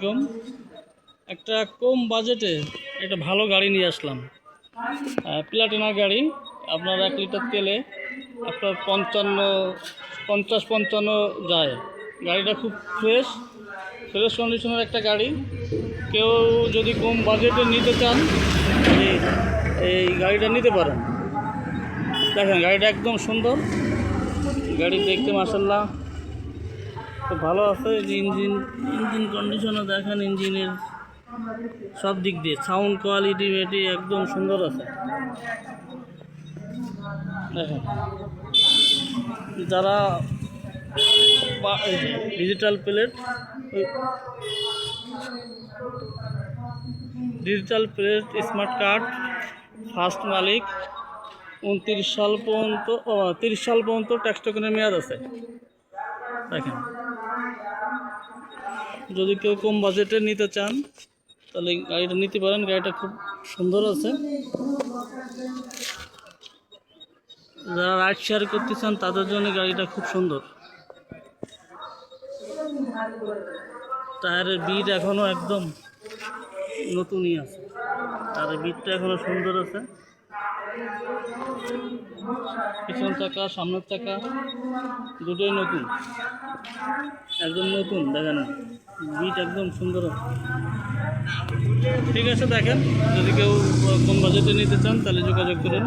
আলাইকুম। একটা কম বাজেটে একটা ভালো গাড়ি নিয়ে আসলাম। প্লাটিনা গাড়ি, আপনার এক লিটার তেলে আপনার পঞ্চান্ন, পঞ্চাশ পঞ্চান্ন যায়। গাড়িটা খুব ফ্রেশ ফ্রেশ কন্ডিশনের একটা গাড়ি। কেউ যদি কম বাজেটে নিতে চান, এই এই গাড়িটা নিতে পারেন। দেখেন, গাড়িটা একদম সুন্দর। গাড়ি দেখতে মাসাল্লাহ খুব ভালো আছে যে ইঞ্জিন ইঞ্জিন কন্ডিশনও দেখেন, ইঞ্জিনের সব দিক দিয়ে সাউন্ড কোয়ালিটি এটি একদম সুন্দর আছে। দেখেন, যারা digital plate digital plate smart card first মালিক, উনত্রিশ সাল পর্যন্ত তিরিশ সাল পর্যন্ত ট্যাক্স টোকেনের মেয়াদ আছে। দেখেন যদি কেউ কম বাজেটে নিতে চান, তাহলে গাড়িটা নিতে পারেন। গাড়িটা খুব সুন্দর আছে। যারা রাইড শেয়ার করতে চান, তাদের জন্য গাড়িটা খুব সুন্দর। টায়ারের বিট এখনও একদম নতুনই আছে। টায়ারের বিটটা এখনও সুন্দর আছে। পিছন চাকা, সামনের চাকা, দুটোই নতুন। একদম নতুন, দেখেন। বিট একদম সুন্দর। ঠিক আছে, দেখেন। যদি কেউ কম বাজেটে নিতে চান, তাহলে যোগাযোগ করুন।